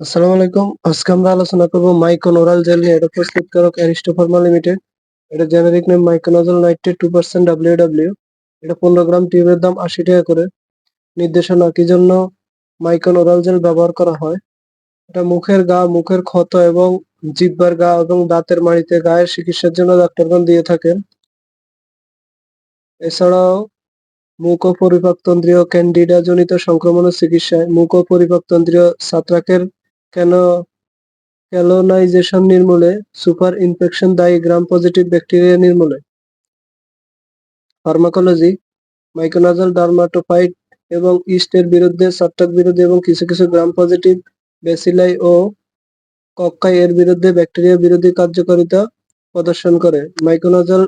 আসসালামু আলাইকুম। আজকে আমরা আলোচনা করব মাইকন ওরাল জেল এটা প্রস্তুতকারক অ্যারিস্টো ফার্মা লিমিটেড এটা generic name miconazole nitrate two percent W এটা পনেরো গ্রাম টিউবের দাম আশি টাকা করে। নির্দেশনা, কি জন্য মাইকন ওরাল জেল ব্যবহার করা হয়? এটা মুখের গা, মুখের ক্ষত এবং জিব্বার গা এবং দাঁতের মাড়িতে গায়ের চিকিৎসার জন্য ডাক্তারগণ দিয়ে থাকেন। এছাড়াও মুখ ও পরিপাকতন্ত্রীয় ক্যান্ডিডা জনিত সংক্রমণের চিকিৎসায় মুখ ও পরিপাকতন্ত্রীয় ছত্রাকের কেন ক্যালোনাইজেশন নির্মূলে সুপার ইনফেকশন দায়ী গ্রাম পজিটিভ ব্যাকটেরিয়া নির্মূলে? ফার্মাকোলজি মাইক্রোনাজাল ডার্মাটোফাইট এবং ইস্টের বিরুদ্ধে ছত্রাক বিরোধী এবং কিছু কিছু গ্রাম পজিটিভ বেসিলাই ও কক্কাই এর বিরুদ্ধে ব্যাকটেরিয়া বিরোধী কার্যকারিতা প্রদর্শন করে। মাইক্রোনাজাল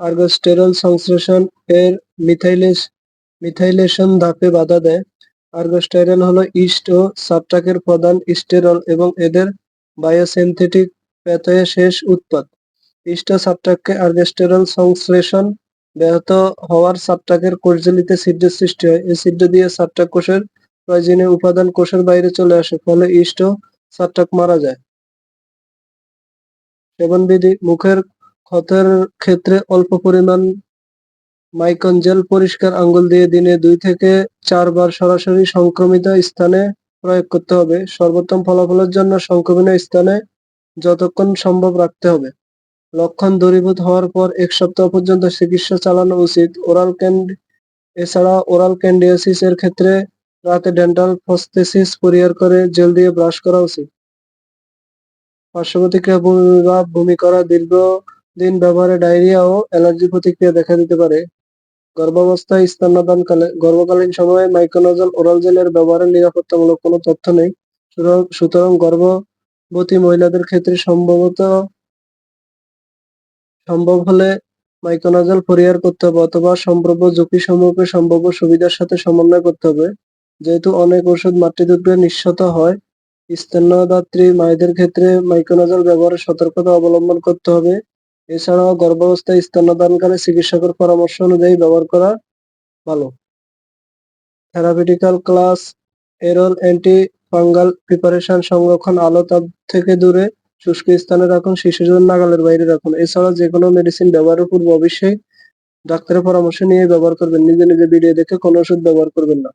আর্গোস্টেরল সংশ্লেষণ এর মিথাইলেশ মিথাইলেশন ধাপে বাধা দেয় আর্গোস্টাইরল হলো ইস্ট ও সাবট্রাকের প্রধান স্টেরল এবং এদের বায়োসিনথেটিক প্যাথয়ে শেষ উৎপাদ ইস্ট ও সাবট্রাককে আর্গোস্টেরল সংশ্লেষণ ব্যাহত হওয়ার সাবট্রাকের কোষঝিল্লিতে ছিদ্র সৃষ্টি হয়। এই ছিদ্র দিয়ে সাবট্রাক কোষের প্রয়োজনীয় উপাদান কোষের বাইরে চলে আসে, ফলে ইস্ট ও সাবট্রাক মারা যায়। সেবনবিধি, মুখের ক্ষতের ক্ষেত্রে অল্প পরিমাণ মাইকন জেল পরিষ্কার আঙ্গুল দিয়ে দিনে দুই থেকে চারবার সরাসরি সংক্রমিত স্থানে প্রয়োগ করতে হবে। সর্বোত্তম ফলাফলের জন্য সংক্রমিত স্থানে যতক্ষণ সম্ভব রাখতে হবে। লক্ষণ দূরীভূত হওয়ার পর এক সপ্তাহ পর্যন্ত চিকিৎসা চালানো উচিত। ওরাল ক্যান্ড এছাড়া ওরাল ক্যান্ডিয়াসিস এর ক্ষেত্রে রাতে ডেন্টাল ফস্থেসিস পরিহার করে জেল দিয়ে ব্রাশ করা উচিত। পার্শ্ব প্রতিক্রিয়া বমি বা করা দীর্ঘ দিন ব্যবহারে ডায়রিয়া ও অ্যালার্জি প্রতিক্রিয়া দেখা দিতে পারে। গর্ভাবস্থায় স্তন্যদানকালে গর্ভকালীন সময়ে মাইক্রোনোজল ওরাল জেলের ব্যবহারের নিরাপত্তামূলক কোনো তথ্য নেই। সুতরাং গর্ভবতী মহিলাদের ক্ষেত্রে সম্ভবত সম্ভব হলে মাইক্রোনাজল পরিহার করতে হবে অথবা সম্ভাব্য ঝুঁকি সমূহকে সম্ভাব্য সুবিধার সাথে সমন্বয় করতে হবে। যেহেতু অনেক ওষুধ মাতৃদুগ্ধে নিঃসত হয়, স্তন্যদাত্রী মায়েদের ক্ষেত্রে মাইক্রোনাজল ব্যবহারে সতর্কতা অবলম্বন করতে হবে। এছাড়াও গর্ভাবস্থায় স্তন্যদানকালে চিকিৎসকের পরামর্শ অনুযায়ী ব্যবহার করা ভালো। থেরাপিউটিক্যাল ক্লাস এরল অ্যান্টি ফাঙ্গাল প্রিপারেশন সংরক্ষণ, আলো তাপ থেকে দূরে, শুষ্ক স্থানে রাখুন শিশুজন নাগালের বাইরে রাখুন। এছাড়া যে কোনো মেডিসিন ব্যবহারের পূর্বে অবশ্যই ডাক্তারের পরামর্শ নিয়ে ব্যবহার করবেন। নিজে নিজে ভিডিও দেখে কোনো ওষুধ ব্যবহার করবেন না।